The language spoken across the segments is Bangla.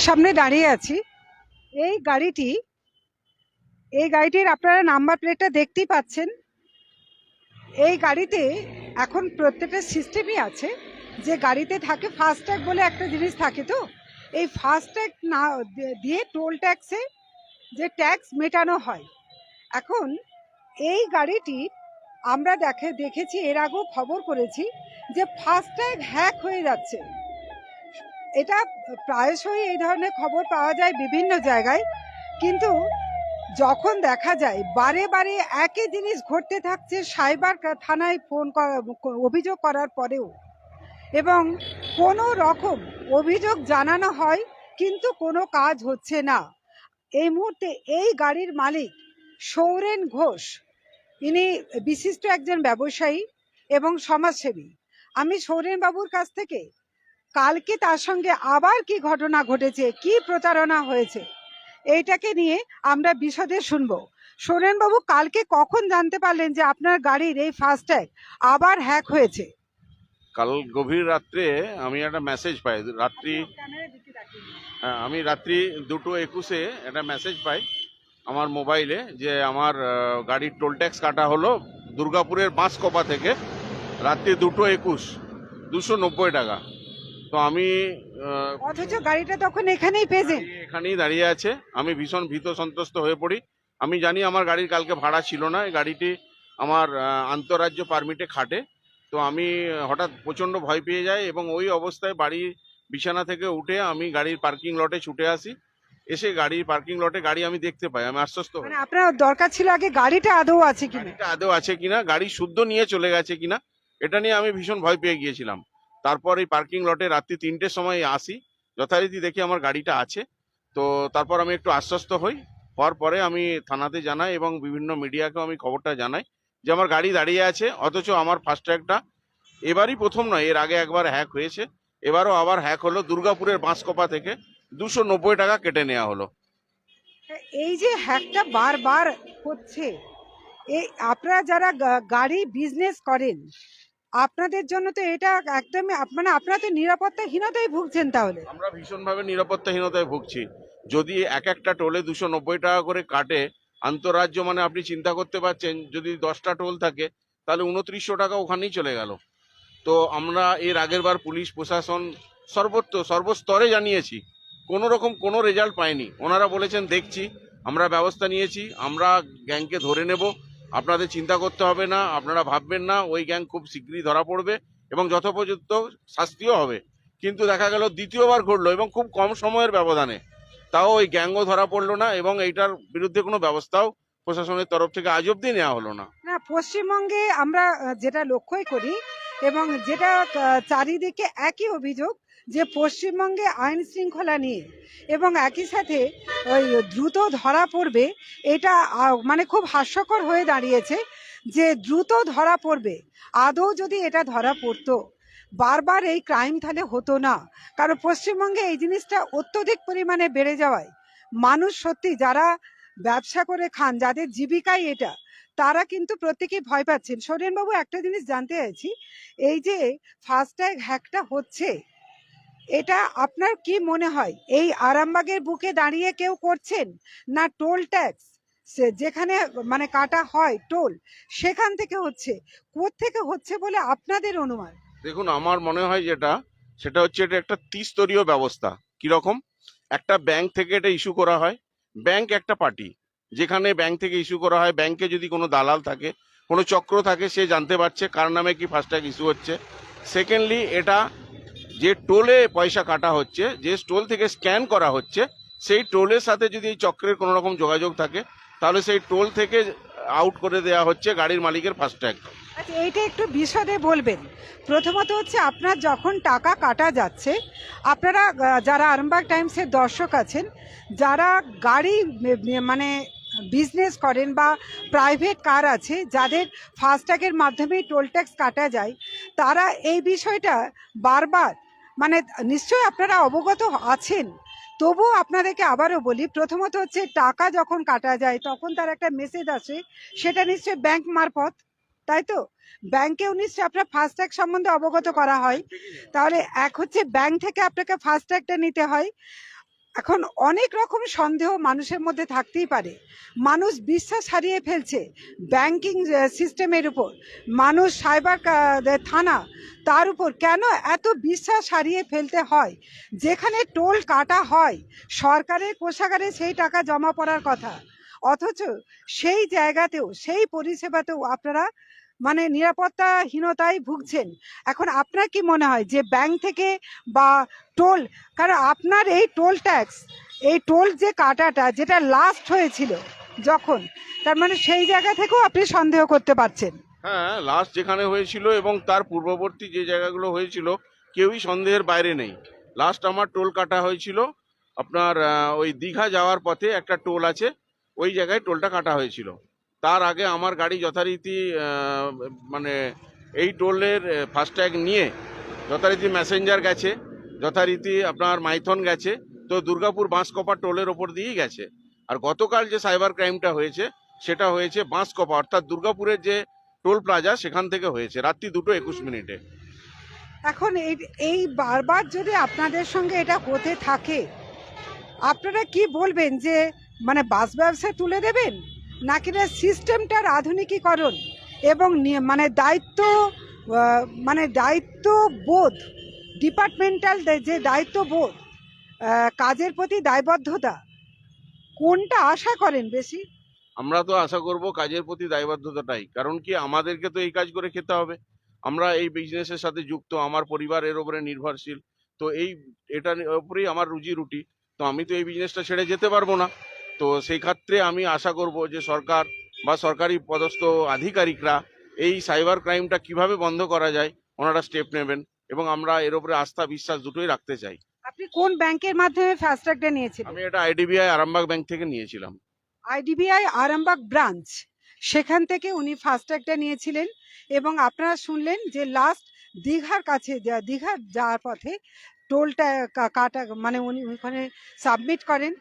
গাড়ির সামনে দাঁড়িয়ে আছি। এই গাড়িটি, এই গাড়িটির আপনারা নাম্বার প্লেটটা দেখতেই পাচ্ছেন। এই গাড়িতে এখন প্রত্যেকটা সিস্টেমই আছে। যে গাড়িতে থাকে ফাস্ট্যাগ বলে একটা জিনিস থাকে তো? এই ফাস্ট্যাগ না দিয়ে- টোল ট্যাক্সে যে ট্যাক্স মেটানো হয়। এখন এই গাড়িটি আমরা দেখে, দেখেছি, এর আগেও খবর করেছি যে ফাস্ট্যাগ হ্যাক হয়ে যাচ্ছে। এটা প্রায়শই এই ধরনের খবর পাওয়া যায় বিভিন্ন জায়গায়, কিন্তু যখন দেখা যায়, বারে বারে একই জিনিস ঘটতে থাকছে সাইবার থানায় ফোন অভিযোগ করার পরেও। এবং কোনো রকম অভিযোগ জানানো হয়, কিন্তু কোনো কাজ হচ্ছে না। এই মুহূর্তে এই গাড়ির মালিক সৌরেন ঘোষ। ইনি বিশিষ্ট একজন ব্যবসায়ী এবং সমাজসেবী। আমি সৌরেন বাবুর কাছ থেকে কালকে তার সঙ্গে আবার কি ঘটনা ঘটেছে? কি প্রতারণা হয়েছে? এইটাকে নিয়ে আমরা বিশদে শুনব। সোরেন বাবু কালকে কখন জানতে পারলেন যে আপনার গাড়ির এই ফাস্ট্যাগ আবার হ্যাক হয়েছে? কাল গভীর রাত্রে আমি একটা মেসেজ পাই। রাত্রি হ্যাঁ, আমি রাত্রি দুটো একুশে একটা মেসেজ পাই আমার মোবাইলে যে আমার গাড়ির টোল ট্যাক্স কাটা হলো দুর্গাপুরের বাঁশকপা থেকে। রাত্রি দুটো একুশ দুশো নব্বই টাকা। তো আমি অথচ গাড়িটা তখন এখানেই গাড়ি এখানেই দাঁড়িয়ে আছে। আমি ভীষণ ভীত সন্ত্রস্ত হয়ে পড়ি। আমি জানি আমার গাড়ির কালকে ভাড়া ছিল না। এই গাড়িটি আমার আন্তঃরাজ্য পারমিটে খাটে। তো আমি হঠাৎ প্রচণ্ড ভয় পেয়ে যাই এবং ওই অবস্থায় বাড়ি বিছানা থেকে উঠে আমি গাড়ির পার্কিং লটে ছুটে আসি। এসে গাড়ির পার্কিং লটে গাড়ি আমি দেখতে পাই। আমি আশ্বস্ত হই। মানে আপনার দরকার ছিল আগে গাড়িটা আদৌ আছে কিনা? গাড়িটা আদৌ আছে কিনা? গাড়ি শুদ্ধ নিয়ে চলে গেছে কিনা? এটা নিয়ে আমি ভীষণ ভয় পেয়ে গিয়েছিলাম। তারপর এই পার্কিং লটে রাত্রি তিনটের সময় আসি। যথারীতি দেখি আমার গাড়িটা আছে। তো তারপর আমি একটু আশ্বস্ত হই। হওয়ার পরে আমি থানাতে জানাই এবং বিভিন্ন মিডিয়াকেও আমি খবরটা জানাই যে আমার গাড়ি দাঁড়িয়ে আছে, অথচ আমার ফাস্ট্র্যাগটা এবারই প্রথম নয়, এর আগে একবার হ্যাক হয়েছে। এবারও আবার হ্যাক হলো দুর্গাপুরের বাঁশকপা থেকে দুশো নব্বই টাকা কেটে নেওয়া হলো। এই যে হ্যাকটা বারবার হচ্ছে এই আপনারা যারা গাড়ি বিজনেস করেন আপনাদের জন্য তো এটা একদমই মানে আপনারা তো নিরাপত্তাহীনতায় ভুগছেন তাহলে। আমরা ভীষণভাবে নিরাপত্তাহীনতায় ভুগছি। যদি এক একটা টোলে দুশো নব্বই টাকা করে কাটে, আন্তঃরাজ্য মানে আপনি চিন্তা করতে পারছেন, যদি দশটা টোল থাকে, তাহলে উনত্রিশশো টাকা ওখানেই চলে গেল। তো আমরা এর আগের বার পুলিশ, প্রশাসন, সর্বত্র, সর্বস্তরে জানিয়েছি। কোনো রকম কোনো রেজাল্ট পাইনি। ওনারা বলেছেন, দেখছি, আমরা ব্যবস্থা নিয়েছি, আমরা গ্যাংকে ধরে নেব। আপনাদের চিন্তা করতে হবে না, আপনারা ভাববেন না, ওই গ্যাং খুব শীঘ্রই ধরা পড়বে এবং যথোপযুক্ত শাস্তিও হবে। কিন্তু দেখা গেল দ্বিতীয়বার ঘটলো এবং খুব কম সময়ের ব্যবধানে। তাও ওই গ্যাংও ধরা পড়ল না এবং এইটার বিরুদ্ধে কোনো ব্যবস্থাও প্রশাসনের তরফ থেকে আজ অব্দি নেওয়া হলো না। না, পশ্চিমবঙ্গে আমরা যেটা লক্ষ্যই করি এবং যেটা চারিদিকে একই অভিযোগ যে পশ্চিমবঙ্গে আইন শৃঙ্খলা নিয়ে এবং একই সাথে ওই দ্রুত ধরা পড়বে, এটা মানে খুব হাস্যকর হয়ে দাঁড়িয়েছে যে দ্রুত ধরা পড়বে, আদৌ যদি এটা ধরা পড়তো, বারবার এই ক্রাইম তাহলে হতো না। কারণ পশ্চিমবঙ্গে এই জিনিসটা অত্যধিক পরিমাণে বেড়ে যাওয়ায় মানুষ সত্যি যারা ব্যবসা করে খান, যাদের জীবিকাই এটা, তারা কিন্তু প্রত্যেকেই ভয় পাচ্ছেন। সোরেনবাবু একটা জিনিস জানতে চাইছি, এই যে ফাস্ট্যাগ হ্যাকটা হচ্ছে এটা আপনার কি মনে হয়? এই আরামবাগের বুকে দাঁড়িয়ে কেউ করছেন? না টোল ট্যাক্স? যেখানে মানে কাটা হয় টোল, সেখান থেকে হচ্ছে। থেকে হচ্ছে বলে আপনাদের অনুমান? দেখুন, আমার মনে হয় যেটা, সেটা হচ্ছে এটা একটা ত্রিস্তরীয় ব্যবস্থা। কীরকম? একটা ব্যাংক থেকে এটা ইস্যু করা হয়। ব্যাংক একটা পার্টি। যেখানে ব্যাংক থেকে ইস্যু করা হয়, ব্যাংকে যদি কোনো দালাল থাকে, কোনো চক্র থাকে, সে জানতে পারছে কার নামে কি ফাস্ট্যাগ ইস্যু হচ্ছে। সেকেন্ডলি, এটা যে টোলে পয়সা কাটা হচ্ছে, যে টোল থেকে স্ক্যান করা হচ্ছে, সেই টোলের সাথে যদি এই চক্রের কোনো রকম যোগাযোগ থাকে, তাহলে সেই টোল থেকে আউট করে দেওয়া হচ্ছে গাড়ির মালিকের ফাস্ট্যাগ আচ্ছা এইটা একটু বিশদে বলবেন। প্রথমত হচ্ছে আপনার যখন টাকা কাটা যাচ্ছে, আপনারা যারা আরামবাগ টাইমসের দর্শক আছেন, যারা গাড়ি মানে বিজনেস করেন বা প্রাইভেট কার আছে, যাদের ফাস্ট্যাগের মাধ্যমে টোল ট্যাক্স কাটা যায়, তারা এই বিষয়টা বারবার মানে নিশ্চয়ই আপনারা অবগত আছেন। তবু আপনাদেরকে আবারও বলি, প্রথমত হচ্ছে টাকা যখন কাটা যায়, তখন তার একটা মেসেজ আসে, সেটা নিশ্চয়ই ব্যাংক মারফত, তাই তো? ব্যাংকেও নিশ্চয়ই আপনার ফাস্ট্যাগ সম্বন্ধে অবগত করা হয়। তাহলে এক হচ্ছে ব্যাংক থেকে আপনাকে ফাস্ট্যাগটা নিতে হয়। এখন অনেক রকম সন্দেহ মানুষের মধ্যে থাকতেই পারে। মানুষ বিশ্বাস হারিয়ে ফেলছে ব্যাংকিং সিস্টেমের উপর। মানুষ সাইবার থানা, তার উপর কেন এত বিশ্বাস হারিয়ে ফেলতে হয়? যেখানে টোল কাটা হয়, সরকারের কোষাগারে সেই টাকা জমা পড়ার কথা। অথচ সেই জায়গাতেও, সেই পরিষেবাতেও আপনারা মানে নিরাপত্তাহীনতায় ভুগছেন। এখন আপনার কি মনে হয় যে ব্যাংক থেকে বা টোল কারণ আপনার এই টোল ট্যাক্স এই টোল যে কাটাটা যেটা লাস্ট হয়েছিল যখন, তার মানে সেই জায়গা থেকেও আপনি সন্দেহ করতে পারছেন? হ্যাঁ লাস্ট যেখানে হয়েছিল এবং তার পূর্ববর্তী যে জায়গাগুলো হয়েছিল, কেউই সন্দেহের বাইরে নেই। লাস্ট আমার টোল কাটা হয়েছিল, আপনার ওই দীঘা যাওয়ার পথে একটা টোল আছে, ওই জায়গায় টোলটা কাটা হয়েছিল। তার আগে আমার গাড়ি যথারীতি মানে এই টোলের ফাস্ট্যাগ নিয়ে যথারীতি ম্যাসেঞ্জার গেছে, যথারীতি আপনার মাইথন গেছে, তো দুর্গাপুর বাঁশকপা টোলের ওপর দিয়েই গেছে। আর গতকাল যে সাইবার ক্রাইমটা হয়েছে, সেটা হয়েছে বাঁশকপা, অর্থাৎ দুর্গাপুরের যে টোল প্লাজা সেখান থেকে হয়েছে, রাত্রি দুটো একুশ মিনিটে। এখন এই বারবার যদি আপনাদের সঙ্গে এটা হতে থাকে, আপনারা কি বলবেন যে মানে বাস ব্যবসায় তুলে দেবেন? নাকি না সিস্টেমটার আধুনিকীকরণ এবং মানে দায়িত্ব মানে দায়িত্ব বোধ ডিপার্টমেন্টাল যে দায়িত্ব বোধ কাজের প্রতি দায়বদ্ধতা, কোনটা আশা করেন বেশি? আমরা তো আশা করব কাজের প্রতি দায়বদ্ধতাটাই, কারণ কি আমাদেরকে তো এই কাজ করে খেতে হবে। আমরা এই বিজনেসের সাথে যুক্ত, আমার পরিবার এর উপরে নির্ভরশীল, তো এই, এটার উপরেই আমার রুজি রুটি, তো আমি তো এই বিজনেসটা ছেড়ে যেতে পারব না। তো সেই ক্ষেত্রে আমি আশা করব যে সরকার বা সরকারি পদস্থ আধিকারিকরা এই সাইবার ক্রাইমটা কীভাবে বন্ধ করা যায় ওনারা স্টেপ নেবেন এবং আমরা এর উপরে আস্থা বিশ্বাস দুটোই রাখতে চাই। আপনি কোন ব্যাংকের মাধ্যমে ফাস্ট্যাগটা নিয়েছিলেন? আমি এটা আইডিবিআই আরামবাগ ব্যাংক থেকে নিয়েছিলাম। আইডিবিআই আরামবাগ ব্রাঞ্চ সেখান থেকে উনি ফাস্ট্যাগটা নিয়েছিলেন এবং আপনারা শুনলেন যে লাস্ট দীঘার কাছে যা- দীঘা যাওয়ার পথে টোলটা কাটা মানে উনি ওখানে সাবমিট করেন।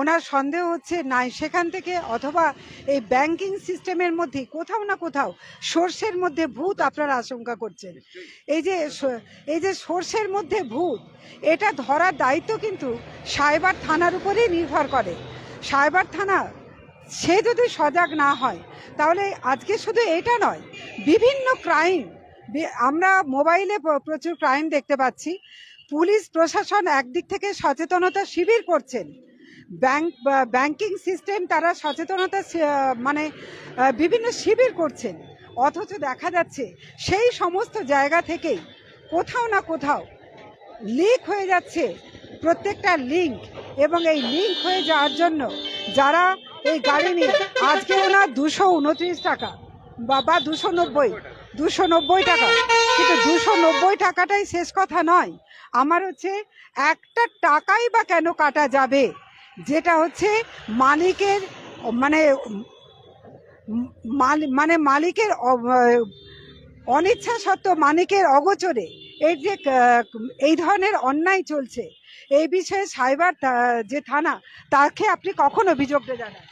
ওনার সন্দেহ হচ্ছে নাই সেখান থেকে অথবা এই ব্যাংকিং সিস্টেমের মধ্যে কোথাও না কোথাও সোর্সের মধ্যে ভূত আপনারা আশঙ্কা করছেন। এই যে এই যে সোর্সের মধ্যে ভূত এটা ধরার দায়িত্ব কিন্তু সাইবার থানার উপরেই নির্ভর করে। সাইবার থানা সে যদি সজাগ না হয় তাহলে আজকে শুধু এটা নয় বিভিন্ন ক্রাইম আমরা মোবাইলে প্রচুর ক্রাইম দেখতে পাচ্ছি। পুলিশ প্রশাসন একদিক থেকে সচেতনতা শিবির করছেন। ব্যাংক ব্যাংকিং সিস্টেম তারা সচেতনতা মানে বিভিন্ন শিবির করছেন। অথচ দেখা যাচ্ছে সেই সমস্ত জায়গা থেকেই কোথাও না কোথাও লিক হয়ে যাচ্ছে প্রত্যেকটা লিঙ্ক। এবং এই লিঙ্ক হয়ে যাওয়ার জন্য যারা এই গাড়ি নিয়ে, আজকে ওনার দুশো উনত্রিশ টাকা বা বা দুশো নব্বই দুশো নব্বই টাকা। কিন্তু দুশো নব্বই টাকাটাই শেষ কথা নয়। আমার হচ্ছে একটা টাকাই বা কেন কাটা যাবে? যেটা হচ্ছে মালিকের মানে মানে মালিকের অনিচ্ছা সত্ত্বেও মালিকের অগোচরে এই যে এই ধরনের অন্যায় চলছে, এই বিষয়ে সাইবার যে থানা, তাকে আপনি কখন অভিযোগটা জানান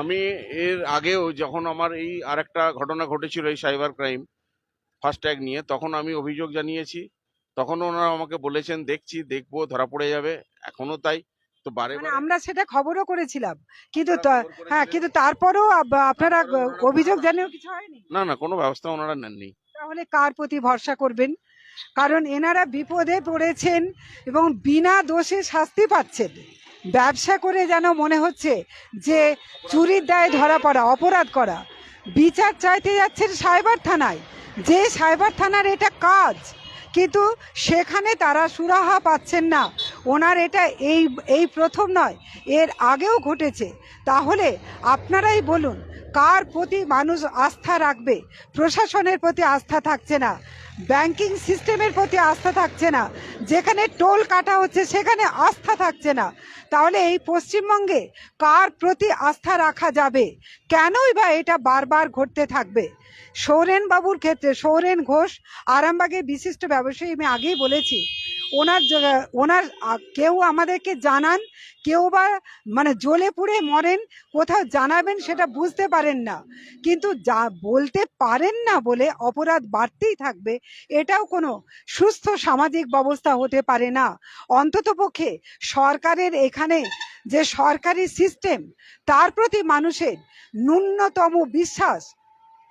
আমি এর আগেও যখন আমার এই আরেকটা ঘটনা ঘটেছিল এই সাইবার ক্রাইম, ফাস্ট্যাগ নিয়ে, তখন আমি অভিযোগ জানিয়েছি। তখন ওনারা আমাকে বলেছেন দেখছি দেখব ধরা পড়ে যাবে। এখনও তাই। তো বারে মানে আমরা সেটা খবরও করেছিলাম। কিন্তু? হ্যাঁ কিন্তু তারপরেও আপনারা অভিযোগ জানিয়েও কিছু হয়নি? না না কোনো ব্যবস্থা ওনারা নেননি। তাহলে কার প্রতি ভরসা করবেন? কারণ এনারা বিপদে পড়েছেন এবং বিনা দোষে শাস্তি পাচ্ছেন। ব্যবসা করে যেন মনে হচ্ছে যে চুরির দায়ে ধরা পড়া অপরাধ করা। বিচার চাইতে যাচ্ছেন সাইবার থানায়। যে সাইবার থানার এটা কাজ। কিন্তু সেখানে তারা সুরাহা পাচ্ছেন না। ওনার এটা এই এই প্রথম নয়, এর আগেও ঘটেছে। তাহলে আপনারাই বলুন, কার প্রতি মানুষ আস্থা রাখবে? প্রশাসনের প্রতি আস্থা থাকছে না, ব্যাংকিং সিস্টেমের প্রতি আস্থা থাকছে না, যেখানে টোল কাটা হচ্ছে সেখানে আস্থা থাকছে না। তাহলে এই পশ্চিমবঙ্গে কার প্রতি আস্থা রাখা যাবে? কেনই বা এটা বারবার ঘটতে থাকবে? সৌরেন বাবুর ক্ষেত্রে, সৌরেন ঘোষ আরামবাগের বিশিষ্ট ব্যবসায়ী, আমি আগেই বলেছি, ওনার ওনার কেউ আমাদেরকে জানান, কেউ বা মানে জ্বলে পুড়ে মরেন, কোথাও জানাবেন সেটা বুঝতে পারেন না। কিন্তু যা বলতে পারেন না বলে অপরাধ বাড়তেই থাকবে, এটাও কোনো সুস্থ সামাজিক ব্যবস্থা হতে পারে না। অন্ততপক্ষে সরকারের এখানে যে সরকারি সিস্টেম তার প্রতি মানুষের ন্যূনতম বিশ্বাস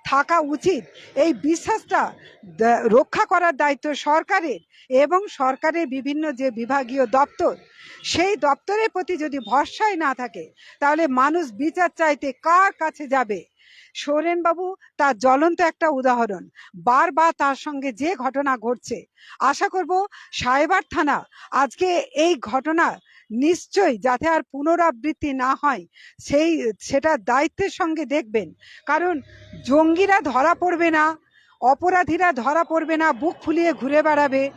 থাকা উচিত। এই বিশ্বাসটা রক্ষা করার দায়িত্ব সরকারের এবং সরকারের বিভিন্ন যে বিভাগীয় দপ্তর, সেই দপ্তরের প্রতি যদি ভরসাই না থাকে, তাহলে মানুষ বিচার চাইতে কার কাছে যাবে? সোরেনবাবু, তার জ্বলন্ত একটা উদাহরণ। বারবার তার সঙ্গে যে ঘটনা ঘটছে, আশা করব সাইবার থানা আজকে এই ঘটনা নিশ্চয়ই যাতে আর পুনরাবৃত্তি না হয়, সেই, সেটা দায়িত্বের সঙ্গে দেখবেন। কারণ জঙ্গিরা ধরা পড়বে না, অপরাধীরা ধরা পড়বে না, বুক ফুলিয়ে ঘুরে বেড়াবে।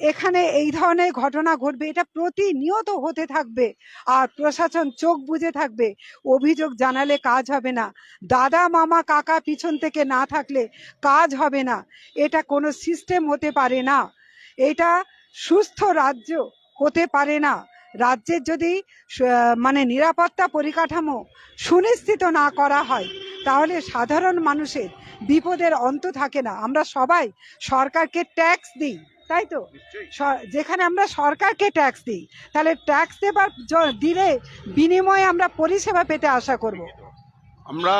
এখানে এই ধরনের ঘটনা ঘটবে, এটা প্রতিনিয়ত হতে থাকবে। আর প্রশাসন চোখ বুজে থাকবে, অভিযোগ জানালে কাজ হবে না। দাদা, মামা, কাকা পিছন থেকে না থাকলে কাজ হবে না। এটা কোনো সিস্টেম হতে পারে না। এটা সুস্থ রাজ্য। হতে পারে না। রাজ্যের যদি মানে নিরাপত্তা পরিকাঠামো সুনিশ্চিত না করা হয় তাহলে সাধারণ মানুষের বিপদের অন্ত থাকে না। আমরা সবাই সরকারকে ট্যাক্স দিই তাই তো? যেখানে আমরা সরকারকে ট্যাক্স দিই তাহলে ট্যাক্স দেবার দিলে বিনিময়ে আমরা পরিষেবা পেতে আশা করব। আমরা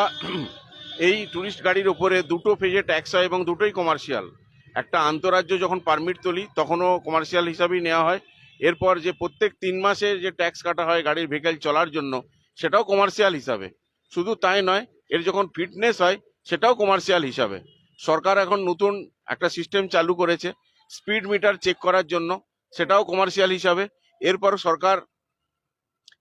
এই টুরিস্ট গাড়ির উপরে দুটো পেজে ট্যাক্স হয় এবং দুটোই কমার্শিয়াল একটা আন্তরাজ্য যখন পারমিট তুলি তখনও কমার্শিয়াল হিসাবেই নেওয়া হয়। এরপর যে প্রত্যেক তিন মাসে যে ট্যাক্স কাটা হয় গাড়ির ভেহিকেল চলার জন্য, সেটাও কমার্শিয়াল হিসাবে। শুধু তাই নয়, এর যখন ফিটনেস হয়, সেটাও কমার্শিয়াল হিসাবে। সরকার এখন নতুন একটা সিস্টেম চালু করেছে স্পিড মিটার চেক করার জন্য, সেটাও কমার্শিয়াল হিসাবে। এরপর সরকার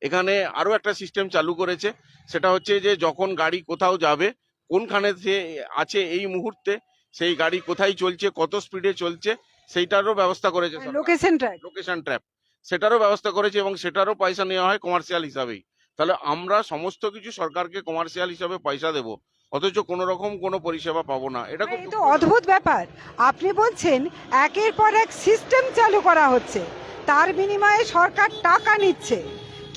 এখানে আরও একটা সিস্টেম চালু করেছে, সেটা হচ্ছে যে যখন গাড়ি কোথাও যাবে, কোনখানে সে আছে এই মুহূর্তে, সেই গাড়ি কোথায় চলছে, কত স্পিডে চলছে সেইটারও ব্যবস্থা করেছে লোকেশন ট্র্যাক লোকেশন ট্র্যাপ সেটারও ব্যবস্থা করেছে এবং সেটারও পয়সা নেওয়া হয় কমার্শিয়াল হিসাবেই। তাহলে আমরা সমস্ত কিছু সরকারকে কমার্শিয়াল হিসাবে পয়সা দেব অথচ কোনো রকম কোনো পরিষেবা পাবো না। এটা খুব অদ্ভুত ব্যাপার। আপনি বলছেন একের পর এক সিস্টেম চালু করা হচ্ছে। তার বিনিময়ে সরকার টাকা নিচ্ছে।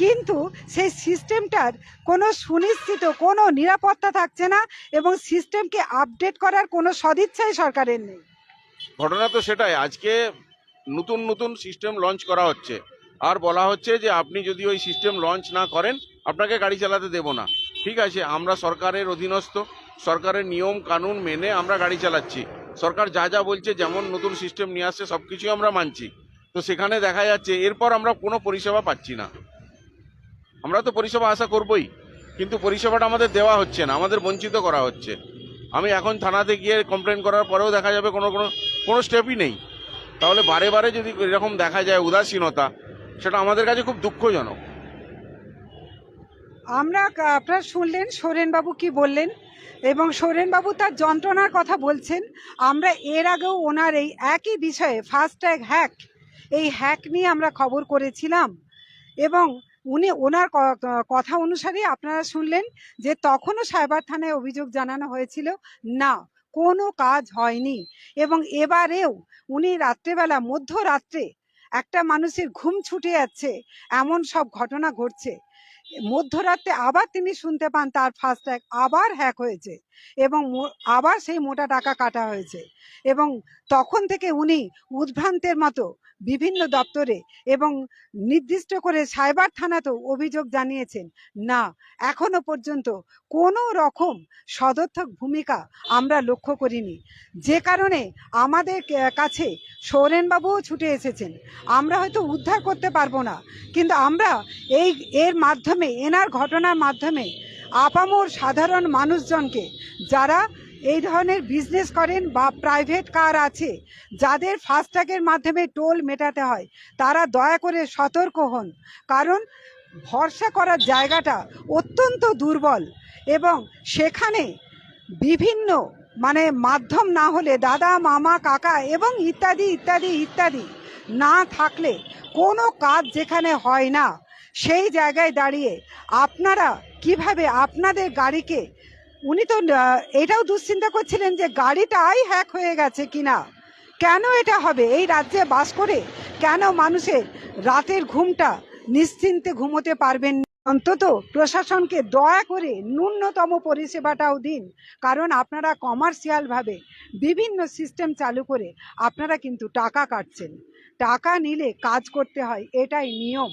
কিন্তু সেই সিস্টেমটার কোনো সুনিশ্চিত কোনো নিরাপত্তা থাকছে না এবং সিস্টেমকে আপডেট করার কোনো সদিচ্ছাই সরকারের নেই। ঘটনা তো সেটাই। আজকে নতুন নতুন সিস্টেম লঞ্চ করা হচ্ছে। আর বলা হচ্ছে যে আপনি যদি ওই সিস্টেম লঞ্চ না করেন, আপনাকে গাড়ি চালাতে দেব না। ঠিক আছে, আমরা সরকারের অধীনস্থ। সরকারের নিয়ম, কানুন মেনে আমরা গাড়ি চালাচ্ছি। সরকার যা যা বলছে, যেমন নতুন সিস্টেম নিয়ে আসছে সব কিছুই আমরা মানছি। তো সেখানে দেখা যাচ্ছে, এরপর আমরা কোনো পরিষেবা পাচ্ছি না। আমরা তো পরিষেবা আশা করবই, কিন্তু পরিষেবাটা আমাদের দেওয়া হচ্ছে না, আমাদের বঞ্চিত করা হচ্ছে। আমি এখন থানাতে গিয়ে কমপ্লেন করার পরেও দেখা যাবে কোনো কোনো কোনো স্টেপই নেই। তাহলে বারে বারে যদি এরকম দেখা যায় উদাসীনতা, সেটা আমাদের কাছে খুব দুঃখজনক। আমরা আপনারা শুনলেন সোরেনবাবু কি বললেন? এবং সোরেনবাবু তার যন্ত্রণার কথা বলছেন, আমরা এর আগেও ওনার এই একই বিষয়ে ফাস্ট্যাগ হ্যাক এই হ্যাক নিয়ে আমরা খবর করেছিলাম। এবং উনি ওনার কথা অনুসারে আপনারা শুনলেন যে তখনও সাইবার থানায় অভিযোগ জানানো হয়েছিল, না। কোনো কাজ হয়নি। এবং এবারেও উনি রাত্রেবেলা, মধ্যরাত্রে একটা মানুষের ঘুম ছুটে যাচ্ছে, এমন সব ঘটনা ঘটছে। মধ্যরাতে আবার তিনি শুনতে পান তার ফাস্ট্যাগ আবার হ্যাক হয়েছে। এবং আবার সেই মোটা টাকা কাটা হয়েছে। এবং তখন থেকে উনি উদ্ভ্রান্তের মতো বিভিন্ন দপ্তরে এবং নির্দিষ্ট করে সাইবার থানাতেও অভিযোগ জানিয়েছেন, না, এখনও পর্যন্ত কোনো রকম সদর্থক ভূমিকা আমরা লক্ষ্য করিনি। যে কারণে আমাদের কাছে সৌরেনবাবুও ছুটে এসেছেন। আমরা হয়তো উদ্ধার করতে পারব না, কিন্তু আমরা এই, এর মাধ্যমে, এনার ঘটনার মাধ্যমে আপামর সাধারণ মানুষজনকে যারা এই ধরনের বিজনেস করেন বা প্রাইভেট কার আছে, যাদের ফাস্ট্যাগের মাধ্যমে টোল মেটাতে হয়, তারা দয়া করে সতর্ক হন। কারণ ভরসা করার জায়গাটা অত্যন্ত দুর্বল এবং সেখানে বিভিন্ন মানে মাধ্যম না হলে দাদা, মামা, কাকা এবং ইত্যাদি ইত্যাদি ইত্যাদি না থাকলে কোনো কাজ যেখানে হয় না। সেই জায়গায় দাঁড়িয়ে আপনারা কীভাবে আপনাদের গাড়িকে, উনি তো এটাও দুশ্চিন্তা করছিলেন যে গাড়িটাই হ্যাক হয়ে গেছে কিনা। কেন এটা হবে? এই রাজ্যে বাস করে কেন মানুষের রাতের ঘুমটা নিশ্চিন্তে ঘুমোতে পারবেন অন্তত প্রশাসনকে দয়া করে ন্যূনতম পরিষেবাটাও দিন। কারণ আপনারা কমার্শিয়ালভাবে বিভিন্ন সিস্টেম চালু করে আপনারা কিন্তু টাকা কাটছেন। টাকা নিলে কাজ করতে হয়, এটাই নিয়ম।